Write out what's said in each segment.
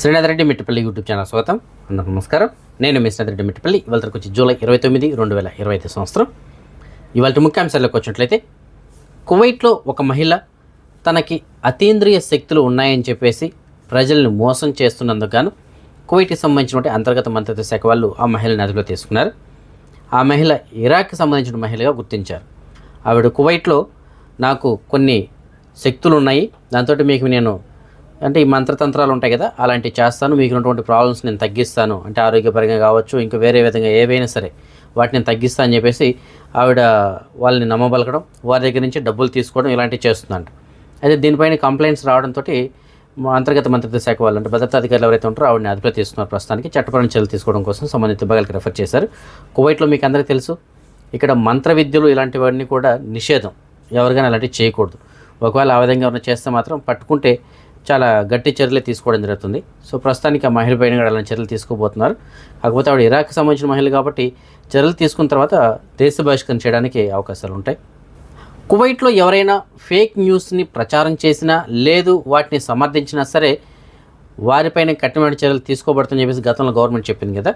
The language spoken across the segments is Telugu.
శ్రీనాథ్ రెడ్డి మిట్టపల్లి యూట్యూబ్ ఛానల్ స్వాగతం. అందరికీ నమస్కారం. నేను మీ శ్రీనాథ్ రెడ్డి మిట్టపల్లి. ఇవాళ వచ్చి జూలై ఇరవై తొమ్మిది రెండు వేల ఇరవై ఐదు సంవత్సరం. ఇవాళ ముఖ్యాంశాల్లోకి వచ్చినట్లయితే కువైట్లో ఒక మహిళ తనకి అతీంద్రియ శక్తులు ఉన్నాయని చెప్పేసి ప్రజల్ని మోసం చేస్తున్నందుకు గాను కువైట్కి సంబంధించినటువంటి అంతర్గత మంత్రిత్వ శాఖ వాళ్ళు ఆ మహిళని అదుపులో తీసుకున్నారు. ఆ మహిళ ఇరాక్కి సంబంధించిన మహిళగా గుర్తించారు. ఆవిడ కువైట్లో నాకు కొన్ని శక్తులు ఉన్నాయి. దాంతో మీకు నేను అంటే ఈ మంత్రతంత్రాలు ఉంటాయి కదా అలాంటివి చేస్తాను. మీకు ఉన్నటువంటి ప్రాబ్లమ్స్ నేను తగ్గిస్తాను. అంటే ఆరోగ్యపరంగా కావచ్చు ఇంకా వేరే విధంగా ఏవైనా సరే వాటిని నేను తగ్గిస్తాను అని చెప్పేసి ఆవిడ వాళ్ళని నమ్మబలకడం వారి దగ్గర నుంచి డబ్బులు తీసుకోవడం ఇలాంటివి చేస్తుందంట. అయితే దీనిపైన కంప్లైంట్స్ రావడంతో అంతర్గత మంత్రిత్వ శాఖ వాళ్ళు అంటే భద్రతా అధికారులు ఎవరైతే ఉంటారో ఆవిడని అదుపులో తీసుకున్నారు ప్రస్తుతానికి. చట్టపరమైన చర్యలు తీసుకోవడం కోసం సంబంధిత విభాగాలకు రెఫర్ చేశారు. కువైట్లో మీకు అందరికీ తెలుసు ఇక్కడ మంత్ర విద్యలు ఇలాంటివన్నీ కూడా నిషేధం. ఎవరికైనా అలాంటివి చేయకూడదు. ఒకవేళ ఆ విధంగా ఎవరైనా చేస్తే మాత్రం పట్టుకుంటే చాలా గట్టి చర్యలు తీసుకోవడం జరుగుతుంది. సో ప్రస్తుతానికి ఆ మహిళ పైన కూడా అలాంటి చర్యలు తీసుకోబోతున్నారు. కాకపోతే ఆవిడ ఇరాక్ సంబంధించిన మహిళ కాబట్టి చర్యలు తీసుకున్న తర్వాత దేశ బహిష్కరణ చేయడానికి అవకాశాలు ఉంటాయి. కువైట్లో ఎవరైనా ఫేక్ న్యూస్ని ప్రచారం చేసినా లేదు వాటిని సమర్థించినా సరే వారిపైన కఠినమైన చర్యలు తీసుకోబడుతుందని చెప్పేసి గతంలో గవర్నమెంట్ చెప్పింది కదా.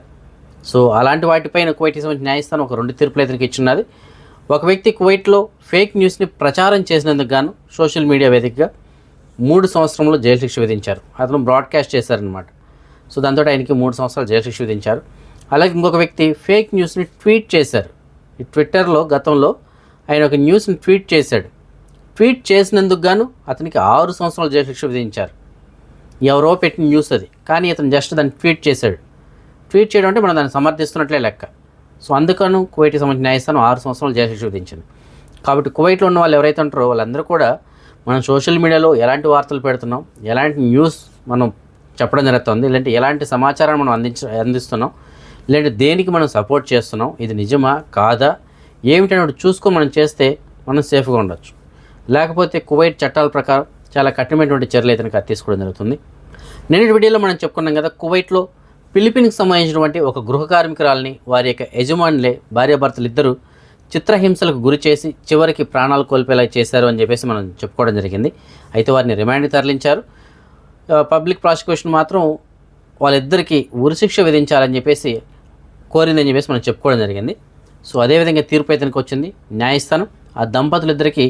సో అలాంటి వాటిపైన కువైట్కి సంబంధించిన న్యాయస్థానం ఒక రెండు తీర్పులు ఇతనికి ఇచ్చిన్నది ఒక వ్యక్తి కువైట్లో ఫేక్ న్యూస్ని ప్రచారం చేసినందుకు గాను సోషల్ మీడియా వేదికగా మూడు సంవత్సరంలో జైలు శిక్ష విధించారు. అతను బ్రాడ్కాస్ట్ చేశారనమాట సో దాంతో ఆయనకి మూడు సంవత్సరాలు జైలు శిక్ష విధించారు. అలాగే ఇంకొక వ్యక్తి ఫేక్ న్యూస్ని ట్వీట్ చేశారు. ఈ ట్విట్టర్లో గతంలో ఆయన ఒక న్యూస్ని ట్వీట్ చేశాడు. ట్వీట్ చేసినందుకు గాను అతనికి ఆరు సంవత్సరాలు జైలు శిక్ష విధించారు. ఎవరో పెట్టిన న్యూస్ అది. కానీ అతను జస్ట్ దాన్ని ట్వీట్ చేశాడు. ట్వీట్ చేయడం అంటే మనం దాన్ని సమర్థిస్తున్నట్లే లెక్క. సో అందుకను కువైట్కి సంబంధించిన న్యాయస్థానం ఆరు సంవత్సరాలు జైలు శిక్ష విధించింది. కాబట్టి కువైట్లో ఉన్న వాళ్ళు ఎవరైతే ఉంటారో వాళ్ళందరూ కూడా మనం సోషల్ మీడియాలో ఎలాంటి వార్తలు పెడుతున్నాం ఎలాంటి న్యూస్ మనం చెప్పడం జరుగుతుంది లేదంటే ఎలాంటి సమాచారాన్ని మనం అందించ అందిస్తున్నాం లేదంటే దేనికి మనం సపోర్ట్ చేస్తున్నాం ఇది నిజమా కాదా ఏమిటనేది చూసుకొని మనం చేస్తే మనం సేఫ్గా ఉండొచ్చు. లేకపోతే కువైట్ చట్టాల ప్రకారం చాలా కఠినమైనటువంటి చర్యలు అయితే కనుక తీసుకోవడం జరుగుతుంది. నేను వీడియోలో మనం చెప్పుకున్నాం కదా కువైట్లో ఫిలిపిన్కి సంబంధించినటువంటి ఒక గృహ కార్మికురాలని వారి యొక్క యజమానులే భార్యాభర్తలు ఇద్దరు చిత్రహింసలకు గురి చేసి చివరికి ప్రాణాలు కోల్పోయేలా చేశారు అని చెప్పేసి మనం చెప్పుకోవడం జరిగింది. అయితే వారిని రిమాండ్కి తరలించారు. పబ్లిక్ ప్రాసిక్యూషన్ మాత్రం వాళ్ళిద్దరికీ ఉరిశిక్ష విధించాలని చెప్పేసి కోరిందని చెప్పేసి మనం చెప్పుకోవడం జరిగింది. సో అదేవిధంగా తీర్పు ఇతనికి వచ్చింది. న్యాయస్థానం ఆ దంపతులిద్దరికీ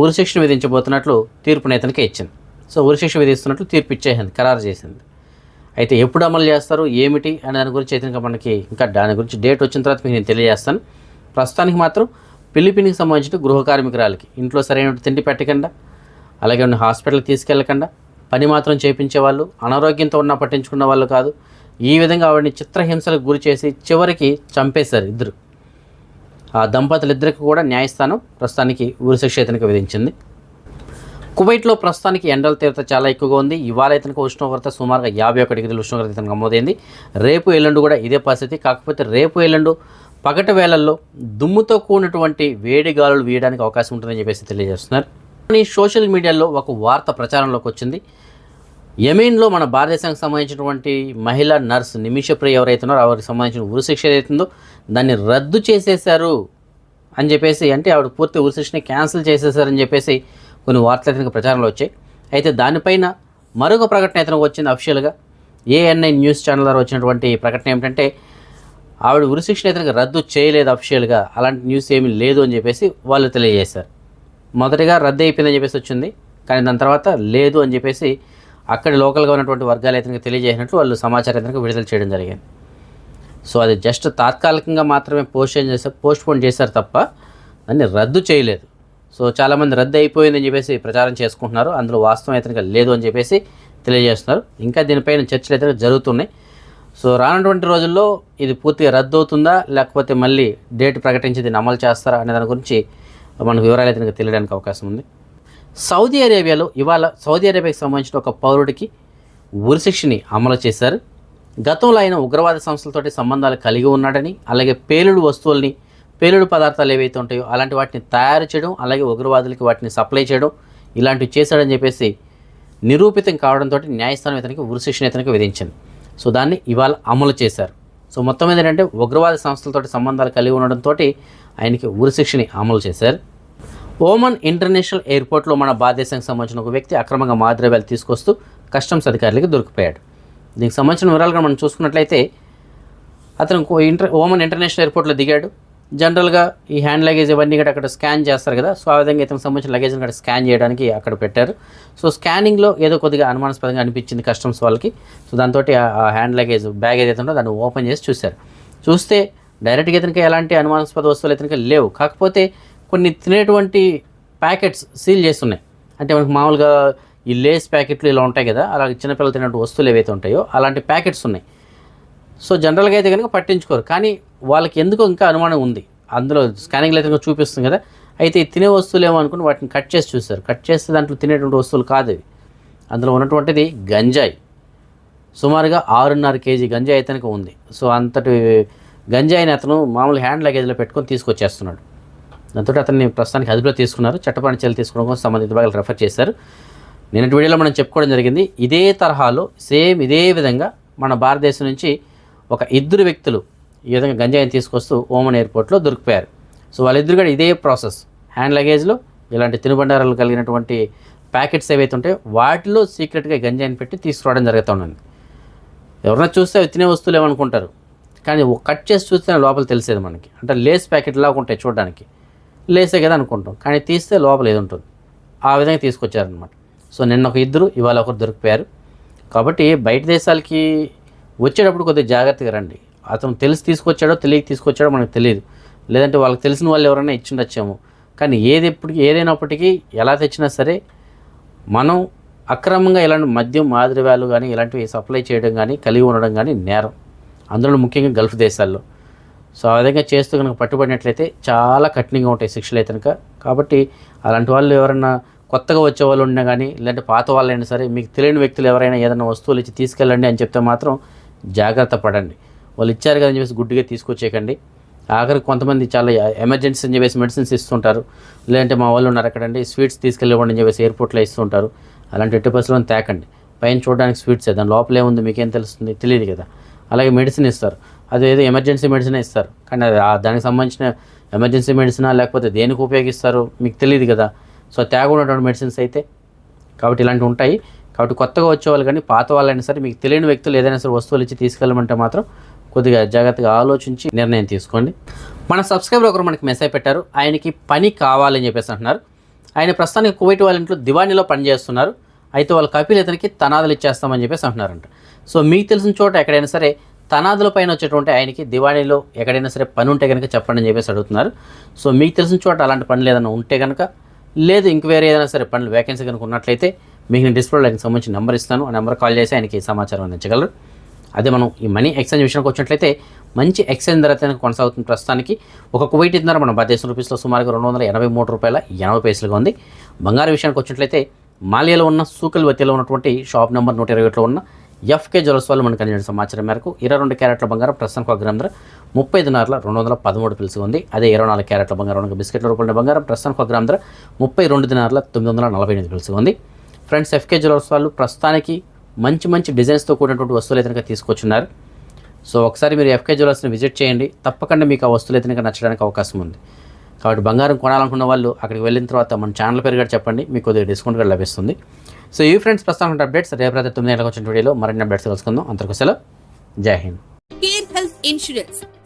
ఉరిశిక్షను విధించబోతున్నట్లు తీర్పుని నేతనికి ఇచ్చింది. సో ఉరిశిక్ష విధిస్తున్నట్లు తీర్పు ఇచ్చేసింది ఖరారు చేసింది. అయితే ఎప్పుడు అమలు చేస్తారు ఏమిటి అనే దాని గురించి అయితే ఇంకా మనకి ఇంకా దాని గురించి డేట్ వచ్చిన తర్వాత మీకు నేను తెలియజేస్తాను. ప్రస్తుతానికి మాత్రం ఫిలిపిన్కి సంబంధించిన గృహ కార్మికురాలకి. ఇంట్లో సరైన తిండి పెట్టకుండా అలాగే ఉన్న హాస్పిటల్కి తీసుకెళ్ళకుండా పని మాత్రం చేయించే వాళ్ళు అనారోగ్యంతో ఉన్నా పట్టించుకున్న వాళ్ళు కాదు. ఈ విధంగా ఆవిడని చిత్రహింసలకు గురి చేసి చివరికి చంపేశారు ఇద్దరు. ఆ దంపతులిద్దరికి కూడా న్యాయస్థానం ప్రస్తుతానికి ఉరిశిక్ష ఇతనికి విధించింది. కువైట్లో ప్రస్తుతానికి ఎండల తీవ్రత చాలా ఎక్కువగా ఉంది. ఇవాళ ఇతనికి ఉష్ణోగ్రత సుమారుగా యాభై ఒక డిగ్రీల ఉష్ణోగ్రత ఇతనికి నమోదైంది. రేపు ఎల్లుండి కూడా ఇదే పరిస్థితి. కాకపోతే రేపు ఎల్లుండు పగటి వేళల్లో దుమ్ముతో కూడినటువంటి వేడి గాలులు వీయడానికి అవకాశం ఉంటుందని చెప్పేసి తెలియజేస్తున్నారు. కానీ సోషల్ మీడియాలో ఒక వార్త ప్రచారంలోకి వచ్చింది. యమీన్లో మన భారతదేశానికి సంబంధించినటువంటి మహిళా నర్స్ నిమిషప్రియ ఎవరైతున్నారో ఆవిడకి సంబంధించిన ఉరిశిక్ష ఏదైతుందో దాన్ని రద్దు చేసేశారు అని చెప్పేసి అంటే ఆవిడ పూర్తి ఉరిశిక్షని క్యాన్సిల్ చేసేసారని చెప్పేసి కొన్ని వార్తలు అయితే ప్రచారంలో వచ్చాయి. అయితే దానిపైన మరొక ప్రకటన అయితే వచ్చింది అఫీషియల్గా ఏఎన్ఐ న్యూస్ ఛానల్ ద్వారా వచ్చినటువంటి ప్రకటన ఏమిటంటే ఆవిడ ఉరిశిక్షణ ఇతనికి రద్దు చేయలేదు అఫీషియల్గా. అలాంటి న్యూస్ ఏమీ లేదు అని చెప్పేసి వాళ్ళు తెలియజేశారు. మొదటిగా రద్దు అయిపోయిందని చెప్పేసి వచ్చింది. కానీ దాని తర్వాత లేదు అని చెప్పేసి అక్కడ లోకల్గా ఉన్నటువంటి వర్గాలు ఇతనికి తెలియజేసినట్లు వాళ్ళు సమాచారం ఇతనికి విడుదల చేయడం జరిగింది. సో అది జస్ట్ తాత్కాలికంగా మాత్రమే పోస్ట్ చేశారు పోస్ట్ పోన్ చేశారు తప్ప దాన్ని రద్దు చేయలేదు. సో చాలామంది రద్దు అయిపోయిందని చెప్పేసి ప్రచారం చేసుకుంటున్నారు. అందులో వాస్తవం అయితే లేదు అని చెప్పేసి తెలియజేస్తున్నారు. ఇంకా దీనిపైన చర్చలు అయితే జరుగుతున్నాయి. సో రానటువంటి రోజుల్లో ఇది పూర్తిగా రద్దు అవుతుందా లేకపోతే మళ్ళీ డేట్ ప్రకటించి దీన్ని అమలు చేస్తారా అనే దాని గురించి మనకు వివరాలు అయితే తెలియడానికి అవకాశం ఉంది. సౌదీ అరేబియాలో ఇవాళ సౌదీ అరేబియాకి సంబంధించిన ఒక పౌరుడికి ఉరిశిక్షని అమలు చేశారు. గతంలో ఆయన ఉగ్రవాద సంస్థలతోటి సంబంధాలు కలిగి ఉన్నాడని అలాగే పేలుడు వస్తువుల్ని పేలుడు పదార్థాలు ఏవైతే ఉంటాయో అలాంటి వాటిని తయారు చేయడం అలాగే ఉగ్రవాదులకి వాటిని సప్లై చేయడం ఇలాంటివి చేశాడని చెప్పేసి నిరూపితం కావడంతో న్యాయస్థానం ఇతనికి ఉరిశిక్షణ ఇతనికి విధించింది. సో దాన్ని ఇవాళ అమలు చేశారు. సో మొత్తం మీద ఏంటంటే ఉగ్రవాద సంస్థలతో సంబంధాలు కలిగి ఉండడంతో ఆయనకి ఉరిశిక్షని అమలు చేశారు. ఓమన్ ఇంటర్నేషనల్ ఎయిర్పోర్ట్లో మన భారతదేశానికి సంబంధించిన ఒక వ్యక్తి అక్రమంగా మాద్రవ్యాలు తీసుకొస్తూ కస్టమ్స్ అధికారులకి దొరికిపోయాడు. దీనికి సంబంధించిన వివరాలుగా మనం చూసుకున్నట్లయితే అతను కో- ఇంటర్ ఓమన్ ఇంటర్నేషనల్ ఎయిర్పోర్ట్లో దిగాడు. జనరల్గా ఈ హ్యాండ్ లగేజ్ ఇవన్నీ కూడా అక్కడ స్కాన్ చేస్తారు కదా సో ఆ విధంగా ఇతనికి సంబంధించిన లగేజ్ని అక్కడ స్కాన్ చేయడానికి అక్కడ పెట్టారు. సో స్కానింగ్లో ఏదో కొద్దిగా అనుమానాస్పదంగా అనిపించింది కస్టమ్స్ వాళ్ళకి. సో దాంతో ఆ హ్యాండ్ లగేజ్ బ్యాగ్ ఏదైతే ఉందో దాన్ని ఓపెన్ చేసి చూశారు. చూస్తే డైరెక్ట్గా ఇతనికి ఎలాంటి అనుమానాస్పద వస్తువులు ఇతనికి లేవు. కాకపోతే కొన్ని తినేటువంటి ప్యాకెట్స్ సీల్ చేస్తున్నాయి. అంటే మనకు మామూలుగా ఈ లేస్ ప్యాకెట్లు ఇలా ఉంటాయి కదా అలాగే చిన్నపిల్లలు తినటువంటి వస్తువులు ఏవైతే ఉంటాయో అలాంటి ప్యాకెట్స్ ఉన్నాయి. సో జనరల్గా అయితే కనుక పట్టించుకోరు. కానీ వాళ్ళకి ఎందుకో ఇంకా అనుమానం ఉంది. అందులో స్కానింగ్లో అయితే చూపిస్తుంది కదా. అయితే తినే వస్తువులు ఏమో అనుకుని వాటిని కట్ చేసి చూశారు. కట్ చేస్తే దాంట్లో తినేటువంటి వస్తువులు కాదు ఇవి. అందులో ఉన్నటువంటిది గంజాయి. సుమారుగా ఆరున్నర కేజీ గంజాయి అయితే కనుక ఉంది. సో అంతటి గంజాయిని అతను మామూలు హ్యాండ్ లగేజ్లో పెట్టుకొని తీసుకొచ్చేస్తున్నాడు. దాంతో అతన్ని ప్రస్తుతానికి అదుపులో తీసుకున్నారు. చట్టపరణ చర్యలు తీసుకోవడం కోసం సంబంధిత భాగాలు రెఫర్ చేశారు. నిన్నటి వీడియోలో మనం చెప్పుకోవడం జరిగింది. ఇదే తరహాలో సేమ్ ఇదే విధంగా మన భారతదేశం నుంచి ఒక ఇద్దరు వ్యక్తులు ఈ విధంగా గంజాయిని తీసుకొస్తూ ఓమన్ ఎయిర్పోర్ట్లో దొరికిపోయారు. సో వాళ్ళిద్దరు కూడా ఇదే ప్రాసెస్. హ్యాండ్ లగేజ్లో ఇలాంటి తినుబండారాలు కలిగినటువంటి ప్యాకెట్స్ ఏవైతే ఉంటాయో వాటిలో సీక్రెట్గా గంజాయిని పెట్టి తీసుకురావడం జరుగుతుంది ఎవరైనా చూస్తే అవి తినే వస్తువులు ఏమనుకుంటారు? కానీ కట్ చేసి చూస్తే లోపల తెలిసేది మనకి. అంటే లేస్ ప్యాకెట్ లాగా ఉంటాయి చూడడానికి. లేసే కదా అనుకుంటాం. కానీ తీస్తే లోపల ఏది ఉంటుంది? ఆ విధంగా తీసుకొచ్చారనమాట సో నిన్న ఒక ఇద్దరు ఇవాళ ఒకరు దొరికిపోయారు. కాబట్టి బయట దేశాలకి వచ్చేటప్పుడు కొద్దిగా జాగ్రత్తగా రండి. అతను తెలిసి తీసుకొచ్చాడో తెలియక తీసుకొచ్చాడో మనకు తెలియదు. లేదంటే వాళ్ళకి తెలిసిన వాళ్ళు ఎవరైనా ఇచ్చిండొచ్చేమో. కానీ ఏది ఎప్పటికీ ఏదైనప్పటికీ ఎలా తెచ్చినా సరే మనం అక్రమంగా ఇలాంటి మద్యం మాదిరివాళ్ళు కానీ ఇలాంటివి సప్లై చేయడం కానీ కలిగి ఉండడం కానీ నేరం. అందులో ముఖ్యంగా గల్ఫ్ దేశాల్లో. సో ఆ విధంగా చేస్తూ కనుక పట్టుబడినట్లయితే చాలా కఠినంగా ఉంటాయి శిక్షలు అయితే కనుక కాబట్టి అలాంటి వాళ్ళు ఎవరైనా కొత్తగా వచ్చే వాళ్ళు ఉన్నా కానీ లేదంటే పాత వాళ్ళైనా సరే మీకు తెలియని వ్యక్తులు ఎవరైనా ఏదైనా వస్తువులు ఇచ్చి తీసుకెళ్ళండి అని చెప్తే మాత్రం జాగ్రత్త పడండి. వాళ్ళు ఇచ్చారు కదా అని చెప్పేసి గుడ్డిగా తీసుకొచ్చేయకండి. ఆఖరికి కొంతమంది చాలా ఎమర్జెన్సీ అని చెప్పేసి మెడిసిన్స్ ఇస్తుంటారు. లేదంటే మా వాళ్ళు ఉన్నారు అక్కడండి స్వీట్స్ తీసుకెళ్ళివ్వండి అని చెప్పేసి ఎయిర్పోర్ట్లో ఇస్తుంటారు. అలాంటి ఎట్టి పరిస్థితుల్లో తేకండి. పైన చూడడానికి స్వీట్స్ దాని లోపల ఏముంది మీకేం తెలుస్తుంది? తెలియదు కదా. అలాగే మెడిసిన్ ఇస్తారు. అది ఏదో ఎమర్జెన్సీ మెడిసిన్ ఇస్తారు. కానీ అది దానికి సంబంధించిన ఎమర్జెన్సీ మెడిసినా లేకపోతే దేనికి ఉపయోగిస్తారు? మీకు తెలియదు కదా. సో తేగ ఉన్నటువంటి మెడిసిన్స్ అయితే కాబట్టి ఇలాంటివి ఉంటాయి. కాబట్టి కొత్తగా వచ్చేవాళ్ళు కానీ పాత వాళ్ళైనా సరే మీకు తెలియని వ్యక్తులు ఏదైనా సరే వస్తువులు ఇచ్చి తీసుకెళ్ళమంటే మాత్రం కొద్దిగా జాగ్రత్తగా ఆలోచించి నిర్ణయం తీసుకోండి. మన సబ్స్క్రైబర్ ఒకరు మనకి మెసేజ్ పెట్టారు ఆయనకి పని కావాలని చెప్పేసి అంటున్నారు. ఆయన ప్రస్తుతానికి కువైట్ వాళ్ళ ఇంట్లో దివాణిలో పనిచేస్తున్నారు అయితే వాళ్ళ కపిల్ ఇతనికి తనాదులు ఇచ్చేస్తామని చెప్పేసి అంటున్నారంట. సో మీకు తెలిసిన చోట ఎక్కడైనా సరే తనాదుల పైన వచ్చేటువంటి ఆయనకి దివాణిలో ఎక్కడైనా సరే పని ఉంటే కనుక చెప్పండి అని చెప్పేసి అడుగుతున్నారు. సో మీకు తెలిసిన చోట అలాంటి పనులు ఏదైనా ఉంటే కనుక లేదు ఇంక వేరే ఏదైనా సరే పనులు వేకెన్సీ కనుక ఉన్నట్లయితే మీకు నేను డిస్ప్లేలో ఆయనకి సంబంధించిన నెంబర్ ఇస్తాను. ఆ నెంబర్ కాల్ చేసి ఆయనకి సమాచారం అందించగలరు. అదే మనం ఈ మనీ ఎక్స్చేంజ్ విషయానికి వచ్చినట్లయితే మంచి ఎక్స్చేంజ్ ధర అయితే కొనసాగుతుంది ప్రస్తుతానికి. ఒక కువైట్ ధర మన భారతదేశం రూపీస్లో సుమారుగా రెండు వందల ఎనభై మూడు రూపాయల ఎనభై పైసలుగా ఉంది. బంగారు విషయానికి వచ్చినట్లయితే మాలియాలో ఉన్న సూకల్ వత్తిలో ఉన్నటువంటి షాప్ నెంబర్ నూట ఇరవై ఒకటిలో ఉన్న ఎఫ్కే జ్యువెల్స్ వాళ్ళు మనకు అందించిన సమాచారం మేరకు ఇరవై రెండు క్యారెట్ల బంగారం ప్రస్తుతానికి ఒక గ్రామ్ ధర ముప్పై ఐదు నార్ల రెండు వందల పదమూడు పిలుసు ఉంది. అదే ఇరవై నాలుగు క్యారెట్ల బంగారం బిస్కెట్ల రూపాయల బంగారం ప్రస్తుతానికి ఒక గ్రామ్ ధర ముప్పై రెండు దినార్ల తొమ్మిది వందల నలభై ఎనిమిది పిలుసు ఉంది. ఫ్రెండ్స్ ఎఫ్కే జ్యువెలర్స్ వాళ్ళు ప్రస్తుతానికి మంచి మంచి డిజైన్స్తో కూడినటువంటి వస్తువులు అయితే తీసుకొచ్చున్నారు. సో ఒకసారి మీరు ఎఫ్కే జ్యువెలర్స్ని విజిట్ చేయండి. తప్పకుండా మీకు ఆ వస్తువులు అయితే నచ్చడానికి అవకాశం ఉంది. కాబట్టి బంగారం కొనాలనుకున్న వాళ్ళు అక్కడికి వెళ్ళిన తర్వాత మన ఛానల్ పేరు కూడా చెప్పండి. మీకు కొద్దిగా డిస్కౌంట్ కూడా లభిస్తుంది. సో ఈ ఫ్రెండ్స్ ప్రస్తుతం అప్డేట్స్ రేపు రాత్రి తొమ్మిది గంటలకు వచ్చిన వీడియోలో మరిన్ని అప్డేట్స్ తెలుసుకుందాం. అంతకు సెలవు. Jai Hind. Care health insurance